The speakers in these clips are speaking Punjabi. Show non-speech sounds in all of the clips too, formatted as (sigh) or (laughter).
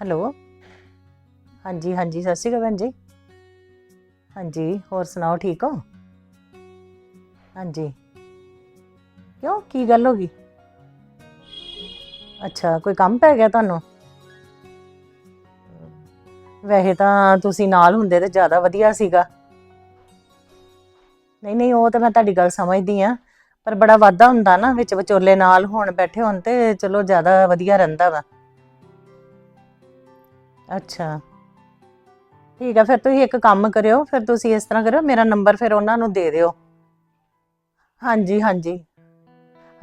ਹੈਲੋ। ਹਾਂਜੀ ਹਾਂਜੀ, ਸਤਿ ਸ਼੍ਰੀ ਅਕਾਲ ਭੈਣ ਜੀ। ਹਾਂਜੀ, ਹੋਰ ਸੁਣਾਓ, ਠੀਕ ਹੋ? ਹਾਂਜੀ। ਕਿਉਂ? ਕੀ ਗੱਲ ਹੋ ਗਈ? ਅੱਛਾ, ਕੋਈ ਕੰਮ ਪੈ ਗਿਆ ਤੁਹਾਨੂੰ? ਵੈਸੇ ਤਾਂ ਤੁਸੀਂ ਨਾਲ ਹੁੰਦੇ ਤੇ ਜ਼ਿਆਦਾ ਵਧੀਆ ਸੀਗਾ। ਨਹੀਂ ਨਹੀਂ, ਉਹ ਤਾਂ ਮੈਂ ਤੁਹਾਡੀ ਗੱਲ ਸਮਝਦੀ ਆ ਪਰ ਬੜਾ ਵਾਧਾ ਹੁੰਦਾ ਨਾ, ਵਿੱਚ ਵਿਚੋਲੇ ਨਾਲ ਹੁਣ ਬੈਠੇ ਹੋਣ ਤੇ ਚਲੋ ਜ਼ਿਆਦਾ ਵਧੀਆ ਰਹਿੰਦਾ ਵਾ। ਅੱਛਾ। ਠੀਕ ਆ, ਫਿਰ ਤੁਸੀਂ ਇੱਕ ਕੰਮ ਕਰਿਓ, ਫਿਰ ਤੁਸੀਂ ਇਸ ਤਰ੍ਹਾਂ ਕਰਿਓ, ਮੇਰਾ ਨੰਬਰ ਫਿਰ ਉਹਨਾਂ ਨੂੰ ਦੇ ਦਿਓ। ਹਾਂਜੀ ਹਾਂਜੀ।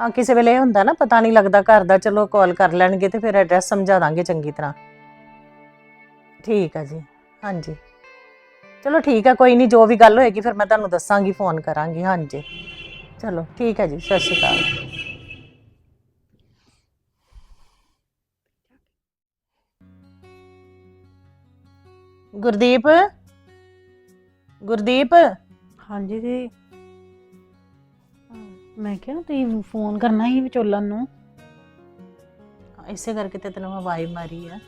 ਹਾਂ, ਕਿਸੇ ਵੇਲੇ ਇਹ ਹੁੰਦਾ ਨਾ, ਪਤਾ ਨਹੀਂ ਲੱਗਦਾ ਘਰ ਦਾ, ਚਲੋ ਕਾਲ ਕਰ ਲੈਣਗੇ ਤੇ ਫਿਰ ਐਡਰੈਸ ਸਮਝਾ ਦਾਂਗੇ ਚੰਗੀ ਤਰ੍ਹਾਂ। ਠੀਕ ਆ ਜੀ, ਹਾਂਜੀ। ਚਲੋ ਠੀਕ ਆ, ਕੋਈ ਨਹੀਂ, ਜੋ ਵੀ ਗੱਲ ਹੋਏਗੀ, ਫਿਰ ਮੈਂ ਤੁਹਾਨੂੰ ਦੱਸਾਂਗੀ, ਫੋਨ ਕਰਾਂਗੀ, ਹਾਂਜੀ। ਚਲੋ, ਠੀਕ ਹੈ ਜੀ, ਸਤਿ ਸ਼੍ਰੀ ਅਕਾਲ। ਗੁਰਦੀਪ? ਗੁਰਦੀਪ? ਹਾਂਜੀ ਜੀ। ਮੈਂ ਕਿਹਾ ਤੁਸੀਂ ਫੋਨ ਕਰਨਾ ਸੀ ਵਿਚੋਲਨ ਨੂੰ। ਇਸੇ ਕਰਕੇ ਤੇ ਤੈਨੂੰ ਮੈਂ ਮਾਰੀ ਆ।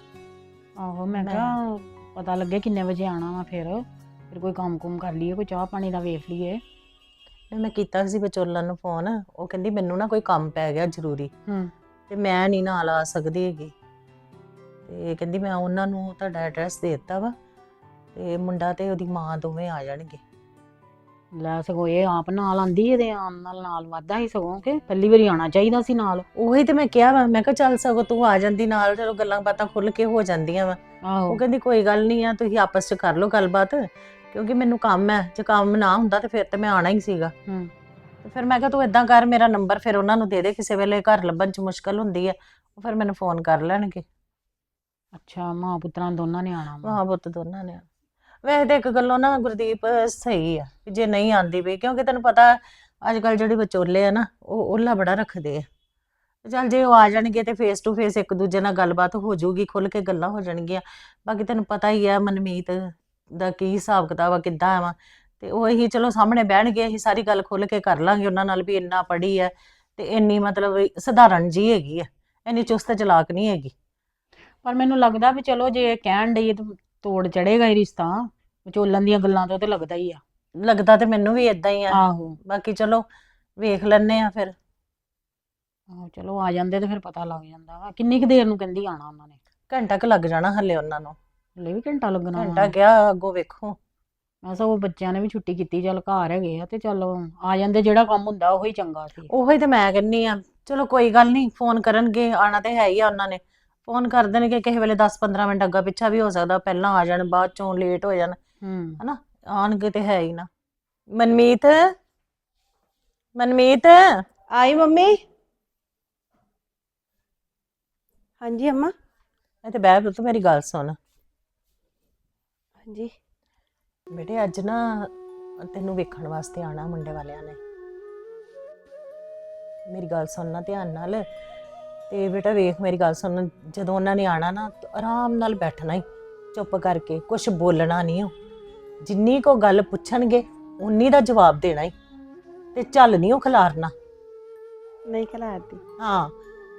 ਆਹੋ ਮੈਂ ਕਿਹਾ ਪਤਾ ਲੱਗੇ ਕਿੰਨੇ ਵਜੇ ਆਣਾ ਵਾ ਫਿਰ। ਫਿਰ ਕੋਈ ਕੰਮ ਕੁਮ ਕਰ ਲਈਏ ਕੋਈ ਚਾਹ ਪਾਣੀ ਦਾ ਵੇਖ ਲਈਏ। ਤੇ ਮੈਂ ਕੀਤਾ ਸੀ ਵਿਚੋਲਨ ਨੂੰ ਫੋਨ। ਉਹ ਕਹਿੰਦੀ ਮੈਨੂੰ ਨਾ ਕੋਈ ਕੰਮ ਪੈ ਗਿਆ ਜ਼ਰੂਰੀ। ਹੂੰ। ਤੇ ਮੈਂ ਨਹੀਂ ਨਾਲ ਆ ਸਕਦੀ ਹੈਗੀ। ਤੇ ਕਹਿੰਦੀ ਮੈਂ ਉਹਨਾਂ ਨੂੰ ਤੁਹਾਡਾ ਐਡਰੈਸ ਦੇ ਦਿੱਤਾ ਵਾ। ਤੇ ਮੁੰਡਾ ਤੇ ਉਹਦੀ ਮਾਂ ਦੋਵੇਂ ਆ ਜਾਣਗੇ। ਲੈ ਸਗੋਂ ਇਹ ਆਪ ਨਾਲ ਆਂਦੀ ਇਹਦੇ ਆਉਣ ਨਾਲ ਨਾਲ ਵਾਧਾ ਹੀ ਸਗੋਂ ਕਿ ਪਹਿਲੀ ਵਾਰੀ ਆਣਾ ਚਾਹੀਦਾ ਸੀ ਨਾਲ। ਉਹੀ ਤੇ ਮੈਂ ਕਿਹਾ ਵਾ ਮੈਂ ਕਿਹਾ ਚੱਲ ਸਗੋਂ ਤੂੰ ਆ ਜਾਂਦੀ ਨਾਲ ਚਲੋ ਗੱਲਾਂ ਬਾਤਾਂ ਖੁੱਲ ਕੇ ਹੋ ਜਾਂਦੀਆਂ ਵਾ। ਆਹੋ। ਉਹ ਕਹਿੰਦੀ ਕੋਈ ਗੱਲ ਨਹੀਂ ਆ ਤੁਸੀਂ ਆਪਸ ਚ ਕਰ ਲਓ ਗੱਲਬਾਤ ਕਿਉਂਕਿ ਮੈਨੂੰ ਕੰਮ ਹੈ ਜੇ ਕੰਮ ਨਾ ਹੁੰਦਾ ਤੇ ਫਿਰ ਤੇ ਮੈਂ ਆਣਾ ਹੀ ਸੀਗਾ। ਹੂੰ। ਤੇ ਫਿਰ ਮੈਂ ਕਿਹਾ ਤੂੰ ਇਦਾਂ ਕਰ ਮੇਰਾ ਨੰਬਰ ਫਿਰ ਉਹਨਾਂ ਨੂੰ ਦੇ ਦੇ ਕਿਸੇ ਵੇਲੇ ਘਰ ਲੱਭਣ ਚ ਮੁਸ਼ਕਲ ਹੁੰਦੀ ਹੈ ਉਹ ਫਿਰ ਮੈਨੂੰ ਫੋਨ ਕਰ ਲੈਣਗੇ। ਅੱਛਾ ਮਾਂ ਪੁੱਤਰਾਂ ਦੋਨਾਂ ਨੇ ਆਣਾ ਵਾ। ਮਾਂ ਪੁੱਤ ਦੋਨਾਂ ਨੇ ਵੈਸੇ ਤਾਂ ਇੱਕ ਗੱਲੋਂ ਨਾ ਗੁਰਦੀਪ ਸਹੀ ਆ ਵੀ ਜੇ ਨਹੀਂ ਆਂਦੀ ਵੀ, ਕਿਉਂਕਿ ਤੈਨੂੰ ਪਤਾ ਅੱਜ ਕੱਲ ਜਿਹੜੇ ਵਿਚੋਲੇ ਆ ਨਾ, ਉਹ ਓਲਾ ਬੜਾ ਰੱਖਦੇ ਆ। ਚੱਲ ਜੇ ਉਹ ਆ ਜਾਣਗੇ ਤੇ ਫੇਸ ਟੂ ਫੇਸ ਇੱਕ ਦੂਜੇ ਨਾਲ ਗੱਲਬਾਤ ਹੋ ਜਾਊਗੀ ਖੁੱਲ ਕੇ ਗੱਲਾਂ ਹੋ ਜਾਣਗੀਆਂ। ਬਾਕੀ ਤੈਨੂੰ ਪਤਾ ਹੀ ਆ ਮਨਮੀਤ ਦਾ ਕੀ ਹਿਸਾਬ ਕਿਤਾਬ ਆ, ਕਿੱਦਾਂ ਆ ਵਾ। ਤੇ ਉਹ ਹੀ ਚਲੋ ਸਾਹਮਣੇ ਬਹਿਣਗੇ, ਅਸੀਂ ਸਾਰੀ ਗੱਲ ਖੁੱਲ ਕੇ ਕਰ ਲਾਂਗੇ, ਉਹਨਾਂ ਨਾਲ ਵੀ ਇੰਨਾ ਪੜ੍ਹੀ ਹੈ ਤੇ ਇੰਨੀ ਮਤਲਬ ਸਧਾਰਨ ਜੀ ਹੈਗੀ ਆ। ਇੰਨੀ ਚੁਸਤ ਚਲਾਕ ਨਹੀਂ ਹੈਗੀ। ਪਰ ਮੈਨੂੰ ਲੱਗਦਾ ਵੀ ਚਲੋ ਜੇ ਕਹਿਣ ਡਈ ਤੋੜ ਚੜੇਗਾ ਇਹ ਰਿਸ਼ਤਾ ਵਿਚੋਲਨ ਦੀਆਂ ਗੱਲਾਂ ਤੋਂ ਤੇ ਲੱਗਦਾ ਹੀ ਆ। ਲੱਗਦਾ ਤੇ ਮੈਨੂੰ ਵੀ ਇਦਾਂ ਹੀ ਆ। ਆਹੋ। ਬਾਕੀ ਚਲੋ ਵੇਖ ਲੈਣੇ ਆ ਫਿਰ। ਆਹੋ ਚਲੋ ਆ ਜਾਂਦੇ ਤੇ ਫਿਰ ਪਤਾ ਲੱਗ ਜਾਂਦਾ ਵਾ। ਕਿੰਨੀ ਕੁ ਦੇਰ ਨੂੰ ਕਹਿੰਦੀ ਆਣਾ ਉਹਨਾਂ ਨੇ? ਘੰਟਾ ਕੁ ਲੱਗ ਜਾਣਾ ਹੱਲੇ ਉਹਨਾਂ ਨੂੰ। ਹਲੇ ਵੀ ਘੰਟਾ ਲੱਗਣਾ ਘੰਟਾ। ਗਿਆ ਅੱਗੋਂ ਵੇਖੋ। ਮੈਂ ਸਗੋਂ ਬੱਚਿਆਂ ਨੇ ਵੀ ਛੁੱਟੀ ਕੀਤੀ ਚੱਲ ਘਰ ਹੈਗੇ ਆ ਤੇ ਚੱਲ ਆ ਜਾਂਦੇ ਜਿਹੜਾ ਕੰਮ ਹੁੰਦਾ ਉਹੀ ਚੰਗਾ ਸੀ। ਉਹੀ ਤੇ ਮੈਂ ਕਹਿੰਨੀ ਆ ਚਲੋ ਕੋਈ ਗੱਲ ਨਹੀਂ ਫੋਨ ਕਰਨਗੇ ਆਣਾ ਤੇ ਹੈ ਹੀ ਆ ਉਹਨਾਂ ਨੇ। ਫੋਨ ਕਰ ਦੇਣਗੇ ਕਿਸੇ ਵੇਲੇ 10-15 ਮਿੰਟ ਅੱਗਾ ਪਿੱਛਾ ਵੀ ਹੋ ਸਕਦਾ ਪਹਿਲਾਂ ਆ ਜਾਣ ਬਾਅਦ ਚੋਂ ਲੇਟ ਹੋ ਜਾਣ ਹੂੰ। ਹਨਾ? ਆਣਗੇ ਤੇ ਹੈ ਹੀ ਨਾ। ਮਨਮੀਤ? ਮਨਮੀਤ? ਆਈ ਮੰਮੀ? ਹਾਂਜੀ ਅੰਮਾ? ਇਹ ਤੇ ਬਹਿ ਪੁੱਤ ਮੇਰੀ ਗੱਲ ਸੁਣ। ਹਾਂਜੀ। ਬੇਟੇ ਅੱਜ ਨਾ ਤੈਨੂੰ ਵੇਖਣ ਵਾਸਤੇ ਆਣਾ ਮੁੰਡੇ ਵਾਲਿਆਂ ਨੇ। ਮੇਰੀ ਗੱਲ ਸੁਣਨਾ ਧਿਆਨ ਨਾਲ। ਤੇ ਬੇਟਾ ਵੇਖ ਮੇਰੀ ਗੱਲ ਸੁਣ ਜਦੋਂ ਉਹਨਾਂ ਨੇ ਆਣਾ ਨਾ ਤੂੰ ਆਰਾਮ ਨਾਲ ਬੈਠਣਾ ਹੀ ਚੁੱਪ ਕਰਕੇ ਕੁਝ ਬੋਲਣਾ ਨਹੀਂ ਹੋ ਜਿੰਨੀ ਕੋ ਗੱਲ ਪੁੱਛਣਗੇ ਉਨੀ ਦਾ ਜਵਾਬ ਦੇਣਾ ਹੀ। ਤੇ ਚੱਲ ਨਹੀਂ ਉਹ ਖਿਲਾਰਨਾ। ਨਹੀਂ ਖਲਾਰਦੀ। ਹਾਂ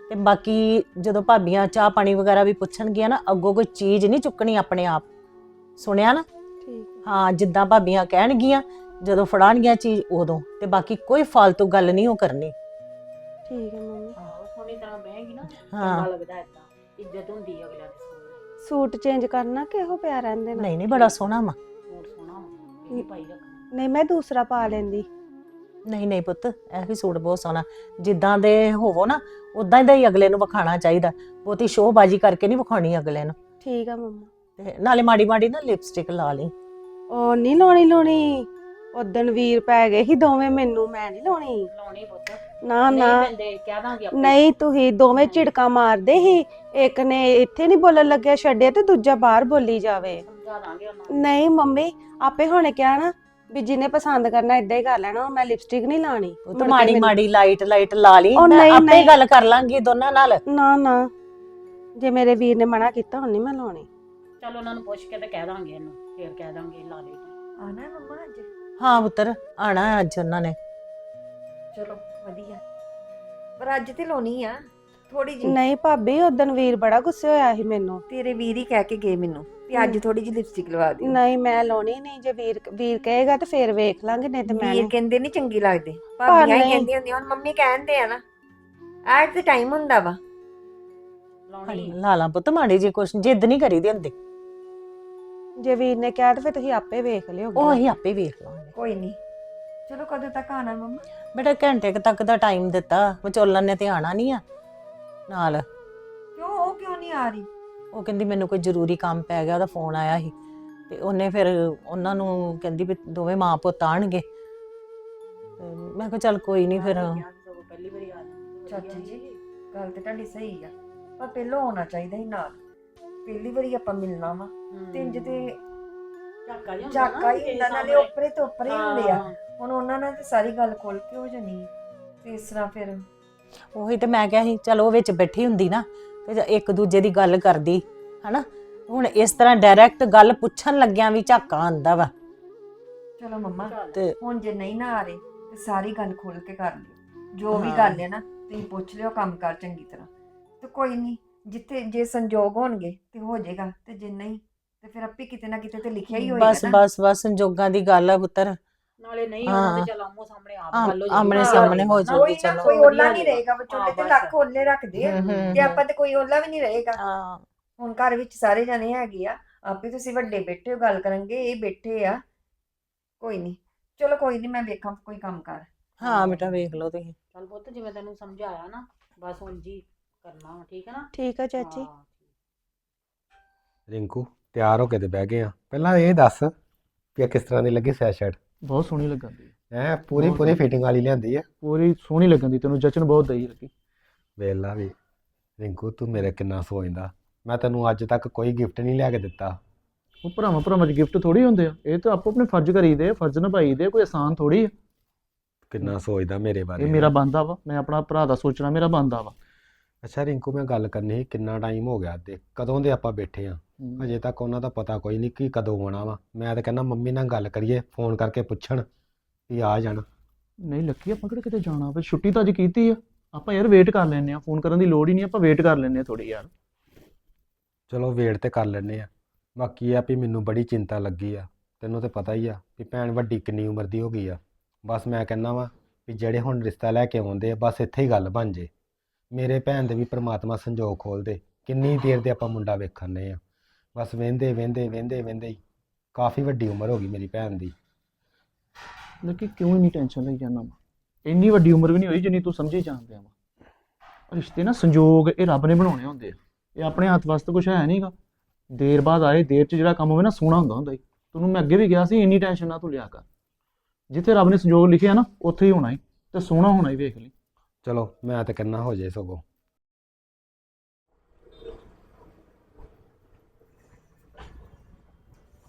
ਤੇ ਬਾਕੀ ਜਦੋਂ ਭਾਬੀਆਂ ਚਾਹ ਪਾਣੀ ਵਗੈਰਾ ਵੀ ਪੁੱਛਣਗੀਆਂ ਨਾ ਅੱਗੋਂ ਕੋਈ ਚੀਜ਼ ਨਹੀਂ ਚੁੱਕਣੀ ਆਪਣੇ ਆਪ। ਸੁਣਿਆ ਨਾ? ਠੀਕ ਹਾਂ। ਜਿੱਦਾਂ ਭਾਬੀਆਂ ਕਹਿਣਗੀਆਂ ਜਦੋਂ ਫੜਾਣਗੀਆਂ ਚੀਜ਼ ਉਦੋਂ ਤੇ ਬਾਕੀ ਕੋਈ ਫालतू ਗੱਲ ਨਹੀਂ ਉਹ ਕਰਨੀ। ਠੀਕ ਹੈ ਬਹਿਗੀ ਨਾ ਹਾਂ। ਲੱਗਦਾ ਏਦਾਂ ਇੱਜ਼ਤ ਹੁੰਦੀ ਹੈ ਅਗਲਿਆਂ ਦੀ ਸੋਹਣੀ ਸੂਟ ਚੇਂਜ ਕਰਨਾ ਕਿ ਇਹੋ ਪਿਆ ਰਹਿੰਦੇ ਨੇ? ਨਹੀਂ ਨਹੀਂ ਬੜਾ ਸੋਹਣਾ ਵਾ। ਹੋਰ ਸੋਹਣਾ ਵਾ, ਇਹ ਵੀ ਪਾਈ ਰੱਖਣਾ। ਨਹੀਂ ਮੈਂ ਦੂਸਰਾ ਪਾ ਲੈਂਦੀ। ਨਹੀਂ ਨਹੀਂ ਪੁੱਤ ਇਹ ਵੀ ਸੂਟ ਬਹੁਤ ਸੋਹਣਾ। ਜਿੱਦਾਂ ਦੇ ਹੋਵੋ ਨਾ ਉਦਾਂ ਦਾ ਹੀ ਅਗਲੇ ਨੂੰ ਵਿਖਾਣਾ ਚਾਹੀਦਾ। ਬਹੁਤੀ ਸ਼ੋਅਬਾਜ਼ੀ ਕਰਕੇ ਨਹੀਂ ਵਿਖਾਉਣੀ ਅਗਲੇ ਨੂੰ। ਠੀਕ ਆ ਮੰਮਾ। ਤੇ ਨਾਲੇ ਮਾੜੀ ਮਾੜੀ ਨਾ ਲਿਪਸਟਿਕ ਲਾ ਲਈ। ਉਹ ਨਹੀਂ ਲਾਉਣੀ ਲਾਉਣੀ ਉਦਣ ਵੀਰ ਪੈ ਗਏ ਸੀ ਦੋਵੇਂ ਮੈਨੂੰ ਮੈਂ ਨਹੀਂ ਲਾਉਣੀ। ਲਾਉਣੀ ਪੁੱਤ। ਨਾ ਨਾ। ਪੈਂਦੇ ਕਹਿ ਦਾਂਗੇ ਆਪੇ। ਨਹੀਂ ਤੁਸੀਂ ਦੋਵੇਂ ਝਿੜਕਾਂ ਮਾਰਦੇ ਸੀ ਇੱਕ ਨੇ ਇੱਥੇ ਨਹੀਂ ਬੋਲਣ ਲੱਗਿਆ ਛੱਡਿਆ ਤੇ ਦੂਜਾ ਬਾਹਰ ਬੋਲੀ ਜਾਵੇ। ਸਮਝਾ ਦਾਂਗੇ ਉਹਨਾਂ ਨੂੰ। ਨਹੀਂ ਮੰਮੀ ਆਪੇ ਹੁਣੇ ਕਿਹਾ ਨਾ ਵੀ ਜਿਹਨੇ ਪਸੰਦ ਕਰਨਾ ਇਦਾਂ ਹੀ ਕਰ ਲੈਣਾ ਮੈਂ ਲਿਪਸਟਿਕ ਨਹੀਂ ਲਾਣੀ। ਉਹ ਮੁੜ ਤਾਂ ਮਾੜੀ ਲਾਈਟ ਲਾਈਟ ਲਾ ਲਈ। ਉਹ ਮੈਂ ਨਹੀਂ, ਆਪੇ ਹੀ ਨਹੀਂ। ਗੱਲ ਕਰ ਲਾਂਗੀ ਦੋਨਾਂ ਨਾਲ। ਨਾ ਨਾ। ਜੇ ਮੇਰੇ ਵੀਰ ਨੇ ਮਨਾ ਕੀਤਾ ਹੁਣ ਨਹੀਂ ਮੈਂ ਲਾਉਣੀ। ਚੱਲ ਉਹਨਾਂ ਨੂੰ ਪੁੱਛ ਕੇ ਤੇ ਕਹਿ ਦਾਂਗੇ ਇਹਨੂੰ ਫੇਰ ਕਹਿ ਦਾਂਗੇ ਲਾ ਲੈ ਆਣਾ ਮੰਮਾ ਅੱਜ? ਹਾਂ ਪੁੱਤਰ ਆਣਾ ਅੱਜ ਉਹਨਾਂ ਨੇ। ਚਲੋ ਵਧੀਆ। ਪਰ ਅੱਜ ਤੇ ਲਾਉਣੀ ਆ ਥੋੜੀ ਜੀ ਨਹੀਂ ਭਾਬੀ ਉਦੋਂ ਵੀਰ ਬੜਾ ਗੁੱਸੇ ਹੋਇਆ ਸੀ ਮੈਨੂੰ। ਤੇਰੇ ਵੀਰ ਹੀ ਕਹਿ ਕੇ ਗਏ ਮੈਨੂੰ ਵੀ ਅੱਜ ਥੋੜੀ ਜੀ ਲਿਪਸਟਿਕ ਲਵਾ ਦਿਓ। ਨਹੀਂ ਮੈਂ ਲਾਉਣੀ ਨਹੀਂ ਜੇ ਵੀਰ ਵੀਰ ਕਹੇਗਾ ਤੇ ਫੇਰ ਵੇਖ ਲਾਂਗੇ ਨਹੀਂ ਤੇ ਮੈਂ ਵੀਰ। ਕਹਿੰਦੇ ਨਹੀਂ ਚੰਗੀ ਲੱਗਦੇ। ਭਾਬੀਆਂ ਹੀ ਨਹੀਂ। ਕਹਿੰਦੀਆਂ ਹੁੰਦੀਆਂ ਹੁਣ ਮੰਮੀ ਕਹਿੰਦੇ ਆ ਨਾ ਆਹ ਤੇ ਟਾਈਮ ਹੁੰਦਾ ਵਾ। ਲਾਉਣੀ ਲਾ ਲਾ ਪੁੱਤ ਮਾੜੀ ਜੀ ਕੁਛ ਜਿੱਦ ਨਹੀਂ ਕਰੀਦੀ ਹੁੰਦੀ। ਜੇ ਵੀਰ ਨੇ ਕਿਹਾ ਤੇ ਫਿਰ ਤੁਸੀਂ ਆਪੇ ਵੇਖ ਲਿਓ। ਉਹ ਅਸੀਂ ਆਪੇ ਵੇਖ ਲਾਂਗੇ। ਕੋਈ ਨਹੀਂ। ਚਲੋ ਕਦੋਂ ਤੱਕ ਆਣਾ ਮੰਮਾ? ਬੇਟਾ ਘੰਟੇ ਕੁ ਤੱਕ ਦਾ ਟਾਈਮ ਦਿੱਤਾ। ਵਿਚੋਲਨ ਨੇ ਤੇ ਆਣਾ ਨਹੀਂ ਆ। ਨਾਲ। ਕਿਉਂ? ਉਹ ਕਿਉਂ ਨਹੀਂ ਆ ਰਹੀ? ਉਹ ਕਹਿੰਦੀ ਮੈਨੂੰ ਕੋਈ ਜ਼ਰੂਰੀ ਕੰਮ ਪੈ ਗਿਆ ਉਹਦਾ ਫੋਨ ਆਇਆ ਸੀ। ਤੇ ਉਹਨੇ ਫਿਰ ਉਹਨਾਂ ਨੂੰ ਕਹਿੰਦੀ ਵੀ ਦੋਵੇਂ ਮਾਂ ਪੁੱਤ ਆਣਗੇ ਤੇ ਮੈਂ ਕਿਹਾ ਚੱਲ ਕੋਈ ਨਹੀਂ ਫਿਰ। ਪਹਿਲੀ ਵਾਰੀ ਆ ਜਾਂਦੀ ਚਾਚੀ ਜੀ ਗੱਲ ਤੇ ਤੁਹਾਡੀ ਸਹੀ ਆ। ਪਰ ਪਹਿਲਾਂ ਆਉਣਾ ਚਾਹੀਦਾ ਸੀ ਨਾਲ। ਪਹਿਲੀ ਵਾਰੀ ਆਪਾਂ ਮਿਲਣਾ ਵਾ। ਤੇ ਇੰਜ ਤੇ ਝਾਕਾ ਜਿਹਾ ਹੁੰਦਾ ਨਾ ਝਾਕਾ ਹੀ ਹੁੰਦਾ ਨਾਲੇ। ਉੱਪਰੇ ਤੋਂ ਉੱਪਰੇ ਹੁੰਦੇ ਆ। ਹੁਣ ਉਹਨਾਂ ਨਾਲ ਤੇ ਸਾਰੀ ਗੱਲ ਖੋਲ ਕੇ ਹੋ ਜਾਣੀ ਤੇ ਇਸ ਤਰ੍ਹਾਂ ਫਿਰ ਉਹੀ ਤੇ ਮੈਂ ਕਿਹਾ ਸੀ ਚਲ ਉਹ ਵਿੱਚ ਬੈਠੀ ਹੁੰਦੀ ਨਾ ਤੇ ਇੱਕ ਦੂਜੇ ਦੀ ਗੱਲ ਕਰਦੀ ਹਨਾ ਹੁਣ ਇਸ ਤਰ੍ਹਾਂ ਡਾਇਰੈਕਟ ਗੱਲ ਪੁੱਛਣ ਲੱਗਿਆਂ ਵੀ ਝਾਕਾ ਆਂਦਾ ਵਾ ਚਲੋ ਮੰਮਾ ਤੇ ਹੁਣ ਜੇ ਨਹੀਂ ਨਾ ਆ ਰਹੇ ਤੇ ਸਾਰੀ ਗੱਲ ਖੋਲ ਕੇ ਕਰ ਲਿਓ ਜੋ ਵੀ। ਗੱਲ ਹੈ ਨਾ ਤੁਸੀਂ ਪੁੱਛ ਲਿਓ ਕੰਮ ਕਰ ਚੰਗੀ ਤਰ੍ਹਾਂ ਤੇ ਕੋਈ ਨਹੀਂ ਜਿੱਥੇ ਜੇ ਸੰਜੋਗ ਹੋਣਗੇ ਤੇ ਹੋ ਜਾਏਗਾ ਤੇ ਜੇ ਨਹੀਂ ਤੇ ਫਿਰ ਆਪੇ ਕਿਤੇ ਨਾ ਕਿਤੇ ਤੇ ਲਿਖਿਆ ਹੀ ਹੋਏਗਾ ਬਸ ਨਾ ਬਸ ਬਸ ਸੰਜੋਗਾਂ ਦੀ ਗੱਲ ਆ ਪੁੱਤਰ ਨਾਲੇ ਨਹੀਂ ਆਉਣਾ ਹਾਂ। ਤੇ ਚਲ ਆਮੋ ਸਾਹਮਣੇ ਆਪ ਆਮ- ਗੱਲ ਹੋ ਆਮਣੇ। ਸਾਹਮਣੇ ਹੋ ਜਾਊਗੀ, ਨਾ ਚਲੋ। ਕੋਈ ਓਲਾ ਨਹੀਂ ਰਹੇਗਾ। ਵਿਚੋਲੇ ਤੇ ਲੱਖ। ਓਲੇ ਰੱਖਦੇ ਆ ਹਮ, ਹਮ, ਤੇ ਆਪਾਂ ਤੇ ਕੋਈ ਓਲਾ ਵੀ ਨਹੀਂ ਰਹੇਗਾ ਹਾਂ ਹੁਣ ਘਰ ਵਿੱਚ ਸਾਰੇ ਜਣੇ ਹੈਗੇ ਆ ਆਪੇ ਤੁਸੀਂ ਵੱਡੇ ਬੈਠੇ ਹੋ ਗੱਲ ਕਰਾਂਗੇ ਇਹ ਬੈਠੇ ਆ ਕੋਈ ਨਹੀਂ ਚਲੋ ਕੋਈ ਨਹੀਂ ਮੈਂ ਵੇਖਾਂ ਕੋਈ ਕੰਮ ਕਰ ਹਾਂ ਬੇਟਾ ਵੇਖ ਲਓ ਤੁਸੀਂ ਚੱਲ ਪੁੱਤ ਜਿਵੇਂ ਤੈਨੂੰ ਸਮਝਾਇਆ ਨਾ ਬਸ ਉਂਝ ਹੀ ਕਰਨਾ ਵਾ ਠੀਕ ਹੈ ਨਾ ਠੀਕ ਆ ਚਾਚੀ ਹਾਂ। ਰਿੰਕੂ ਤਿਆਰ ਹੋ ਕੇ ਤੇ ਬਹਿ ਗਏ ਆ ਪਹਿਲਾਂ ਇਹ ਦੱਸ ਕਿ ਕਿਸ ਤਰ੍ਹਾਂ ਦੀ ਲੱਗੀ ਸੈ ਸ਼ਰਟ ਬਹੁਤ ਸੋਹਣੀ ਲੱਗਣ ਦੀ ਹੈ ਪੂਰੀ ਪੂਰੀ। ਫਿਟਿੰਗ ਵਾਲੀ ਲਿਆਂਦੀ ਆ। ਪੂਰੀ ਸੋਹਣੀ ਲੱਗਣ ਦੀ ਤੈਨੂੰ ਜਚਨ ਬਹੁਤ ਦਈ ਲੱਗੀ। ਵੇਲਾ ਵੀ ਰਿੰਕੂ ਤੂੰ ਮੇਰੇ ਕਿੰਨਾ ਸੋਚਦਾ। ਮੈਂ ਤੈਨੂੰ ਅੱਜ ਤੱਕ ਕੋਈ ਗਿਫਟ ਨਹੀਂ ਲਿਆ ਕੇ ਦਿੱਤਾ। ਉਹ ਭਰਾਵਾਂ ਭਰਾਵਾਂ ਚ ਗਿਫਟ ਥੋੜੀ ਹੁੰਦੇ ਆ। ਇਹ ਤਾਂ ਆਪੋ ਆਪਣੇ ਫਰਜ਼ ਕਰੀਦੇ ਆ, ਫਰਜ਼ ਨਿਭਾਈਦੇ ਆ, ਕੋਈ ਆਸਾਨ ਥੋੜੀ ਆ। ਕਿੰਨਾ ਸੋਚਦਾ ਮੇਰੇ ਬਾਰੇ। ਇਹ ਮੇਰਾ ਬੰਦਾ ਵਾ ਮੈਂ ਆਪਣਾ ਭਰਾ ਦਾ ਸੋਚਣਾ ਮੇਰਾ ਬੰਦਾ ਵਾ। ਅੱਛਾ ਰਿੰਕੂ ਮੈਂ ਗੱਲ ਕਰਨੀ ਸੀ ਕਿੰਨਾ ਟਾਈਮ ਹੋ ਗਿਆ ਤੇ ਕਦੋਂ ਦੇ ਆਪਾਂ ਬੈਠੇ ਆ? ਅਜੇ ਤੱਕ ਉਹਨਾਂ ਦਾ ਪਤਾ ਕੋਈ ਨਹੀਂ ਕਿ ਕਦੋਂ ਆਉਣਾ ਵਾ। ਮੈਂ ਤਾਂ ਕਹਿੰਦਾ ਮੰਮੀ ਨਾਲ ਗੱਲ ਕਰੀਏ ਫੋਨ ਕਰਕੇ ਪੁੱਛਣ ਵੀ ਆ ਜਾਣ। ਨਹੀਂ ਲੱਕੀ ਆਪਾਂ ਕਿਹੜੇ ਕਿਤੇ ਜਾਣਾ ਬਸ ਛੁੱਟੀ ਤਾਂ ਅੱਜ ਕੀਤੀ ਆ। ਆਪਾਂ ਯਾਰ ਵੇਟ ਕਰ ਲੈਨੇ ਆ। ਫੋਨ ਕਰਨ ਦੀ ਲੋੜ ਹੀ ਨਹੀਂ ਆਪਾਂ ਵੇਟ ਕਰ ਲੈਨੇ ਆ ਥੋੜੀ ਯਾਰ। ਚਲੋ ਵੇਟ ਤੇ ਕਰ ਲੈਨੇ ਆ। ਬਾਕੀ ਇਹ ਆ ਵੀ ਮੈਨੂੰ ਬੜੀ ਚਿੰਤਾ ਲੱਗੀ ਆ। ਤੈਨੂੰ ਤੇ ਪਤਾ ਹੀ ਆ ਵੀ ਭੈਣ ਵੱਡੀ ਕਿੰਨੀ ਉਮਰ ਦੀ ਹੋ ਗਈ ਆ। ਬਸ ਮੈਂ ਕਹਿੰਦਾ ਵਾਂ ਵੀ ਜਿਹੜੇ ਹੁਣ ਰਿਸ਼ਤਾ ਲੈ ਕੇ ਆਉਂਦੇ ਆ ਬਸ ਇੱਥੇ ਹੀ ਗੱਲ ਬਣ ਜੇ। ਮੇਰੇ ਭੈਣ ਦੇ ਵੀ ਪ੍ਰਮਾਤਮਾ ਸੰਜੋਗ ਖੋਲ ਦੇ ਕਿੰਨੀ ਦੇਰ ਦੇ ਆਪਾਂ ਮੁੰਡਾ ਵੇਖਣੇ ਆ। ਬਸ ਵੇਂਦੇ ਵੇਂਦੇ ਵੇਂਦੇ ਵੇਂਦੇ ਹੀ। ਕਾਫੀ ਵੱਡੀ ਉਮਰ ਹੋ ਗਈ ਮੇਰੀ ਭੈਣ ਦੀ। ਲੱਕੀ ਕਿਉਂ ਇੰਨੀ ਟੈਨਸ਼ਨ ਲਈ ਜਾਂਦਾ ਵਾ? ਇੰਨੀ ਵੱਡੀ ਉਮਰ ਵੀ ਨਹੀਂ ਹੋਈ ਜਿੰਨੀ ਤੂੰ ਸਮਝੀ ਜਾਂਦੇ ਆ ਵਾ। ਰਿਸ਼ਤੇ ਨਾ ਸੰਜੋਗ ਇਹ ਰੱਬ ਨੇ ਬਣਾਉਣੇ ਹੁੰਦੇ ਆ। ਇਹ ਆਪਣੇ ਹੱਥ ਵਾਸਤੇ ਕੁਝ ਹੈ ਨਹੀਂਗਾ। ਦੇਰ ਬਾਅਦ ਆਏ, ਦੇਰ 'ਚ ਜਿਹੜਾ ਕੰਮ ਹੋਵੇ ਨਾ ਸੋਹਣਾ ਹੁੰਦਾ ਹੁੰਦਾ ਈ। ਤੈਨੂੰ ਮੈਂ ਅੱਗੇ ਵੀ ਕਿਹਾ ਸੀ, ਇੰਨੀ ਟੈਨਸ਼ਨ ਨਾ ਤੂੰ ਲਿਆ ਕਰ। ਜਿੱਥੇ ਰੱਬ ਨੇ ਸੰਜੋਗ ਲਿਖਿਆ ਨਾ, ਉੱਥੇ ਹੀ ਹੋਣਾ ਈ ਤੇ ਸੋਹਣਾ ਹੋਣਾ ਹੀ ਵੇਖ ਲਈ। ਚਲੋ, ਮੈਂ ਤਾਂ ਕਹਿੰਦਾ ਹੋ ਜੇ ਸਗੋਂ।